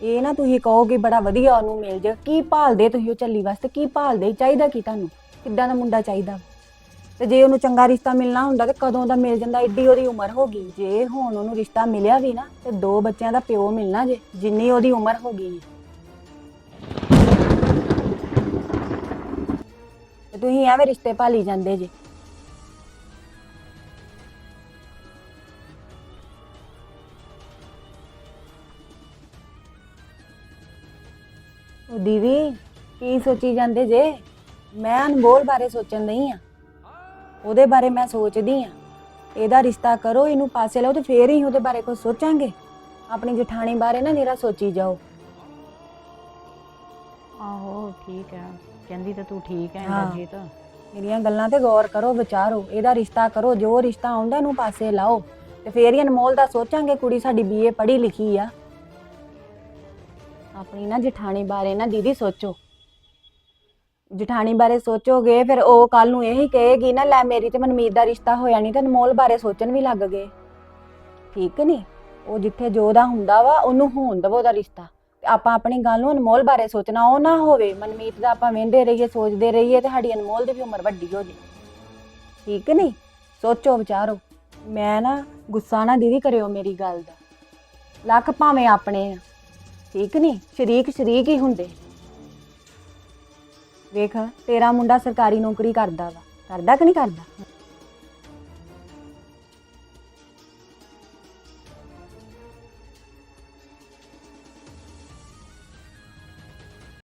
ਇਹ ਨਾ ਤੁਸੀਂ ਕਹੋ ਕਿ ਬੜਾ ਵਧੀਆ ਉਹਨੂੰ ਮਿਲ ਜਾ ਕੀ ਭਾਲਦੇ ਤੁਸੀਂ ਉਹ ਚੱਲੀ ਵਾਸਤੇ? ਕੀ ਭਾਲਦੇ? ਚਾਹੀਦਾ ਕੀ ਤੁਹਾਨੂੰ? ਕਿੱਦਾਂ ਦਾ ਮੁੰਡਾ ਚਾਹੀਦਾ? ਤੇ ਜੇ ਉਹਨੂੰ ਚੰਗਾ ਰਿਸ਼ਤਾ ਮਿਲਣਾ ਹੁੰਦਾ ਤੇ ਕਦੋਂ ਦਾ ਮਿਲ ਜਾਂਦਾ, ਏਡੀ ਉਹਦੀ ਉਮਰ ਹੋ ਗਈ। ਜੇ ਹੁਣ ਉਹਨੂੰ ਰਿਸ਼ਤਾ ਮਿਲਿਆ ਵੀ ਨਾ, ਤੇ ਦੋ ਬੱਚਿਆਂ ਦਾ ਪਿਓ ਮਿਲਣਾ ਜੇ, ਜਿੰਨੀ ਉਹਦੀ ਉਮਰ ਹੋ ਗਈ ਤੇ ਤੁਸੀਂ ਐਵੇਂ ਰਿਸ਼ਤੇ ਭਾਲੀ ਜਾਂਦੇ ਜੇ। ਉਹ ਦੀਦੀ, ਕੀ ਸੋਚੀ ਜਾਂਦੇ ਜੇ? ਮੈਂ ਅਨਮੋਲ ਬਾਰੇ ਸੋਚਣ ਨਹੀਂ ਆ। ਉਹਦੇ ਬਾਰੇ ਮੈਂ ਸੋਚਦੀ ਆ ਇਹਦਾ ਰਿਸ਼ਤਾ ਕਰੋ ਇਹਨੂੰ ਪਾਸੇ ਲਾਓ ਤੇ ਫੇਰ ਹੀ ਉਹਦੇ ਬਾਰੇ ਕੁਝ ਸੋਚਾਂਗੇ। ਆਪਣੀ ਜਠਾਣੀ ਬਾਰੇ ਨਾ ਨਿਰਾ ਸੋਚੀ ਜਾਓ। ਆਹੋ ਠੀਕ ਹੈ। ਕਹਿੰਦੀ ਤੇ ਤੂੰ ਠੀਕ ਹੈ ਹਾਂ। ਇੰਦਰਜੀਤ। ਮੇਰੀਆਂ ਗੱਲਾਂ ਤੇ ਗੌਰ ਕਰੋ ਵਿਚਾਰੋ। ਇਹਦਾ ਰਿਸ਼ਤਾ ਕਰੋ ਜੋ ਰਿਸ਼ਤਾ ਆਉਂਦਾ ਇਹਨੂੰ ਪਾਸੇ ਲਾਓ। ਤੇ ਫੇਰ ਹੀ ਅਨਮੋਲ ਦਾ ਸੋਚਾਂਗੇ ਕੁੜੀ ਸਾਡੀ ਬੀਏ ਪੜ੍ਹੀ ਲਿਖੀ ਆ। ਆਪਣੀ ਨਾ ਜਠਾਣੀ ਬਾਰੇ ਨਾ ਦੀਦੀ ਸੋਚੋ। ਜਠਾਣੀ ਬਾਰੇ ਸੋਚੋਗੇ, ਫਿਰ ਉਹ ਕੱਲ ਨੂੰ ਇਹੀ ਕਹੇਗੀ ਨਾ, ਲੈ ਮੇਰੀ ਤੇ ਮਨਮੀਤ ਦਾ ਰਿਸ਼ਤਾ ਹੋਇਆ ਨਹੀਂ ਤੇ ਅਨਮੋਲ ਬਾਰੇ ਸੋਚਣ ਵੀ ਲੱਗ ਗਏ। ਠੀਕ ਨਹੀਂ? ਉਹ ਜਿੱਥੇ ਜੋਦਾ ਹੁੰਦਾ ਵਾ, ਉਹਨੂੰ ਹੋਣ ਦਵੋ ਉਹਦਾ ਰਿਸ਼ਤਾ। ਤੇ ਆਪਾਂ ਆਪਣੀ ਗੱਲ ਨੂੰ ਅਨਮੋਲ ਬਾਰੇ ਸੋਚਣਾ, ਉਹ ਨਾ ਹੋਵੇ। ਮਨਮੀਤ ਦਾ ਆਪਾਂ ਵੇਂਦੇ ਰਹੀਏ, ਸੋਚਦੇ ਰਹੀਏ ਤੇ ਸਾਡੀ ਅਨਮੋਲ ਦੀ ਵੀ ਉਮਰ ਵੱਡੀ ਹੋ ਜੇ। ਠੀਕ ਨਹੀਂ? ਸੋਚੋ ਵਿਚਾਰੋ। ਮੈਂ ਨਾ ਗੁੱਸਾ ਨਾ ਦੀਦੀ ਕਰਿਓ ਮੇਰੀ ਗੱਲ ਦਾ। ਲੱਖ ਭਾਵੇਂ ਆਪਣੇ ਆ। ਠੀਕ ਨਹੀਂ? ਸ਼ਰੀਕ ਸ਼ਰੀਕ ਹੀ ਹੁੰਦੇ। ਵੇਖ ਤੇਰਾ ਮੁੰਡਾ ਸਰਕਾਰੀ ਨੌਕਰੀ ਕਰਦਾ ਵਾ। ਕਰਦਾ ਕਿ ਨਹੀਂ ਕਰਦਾ?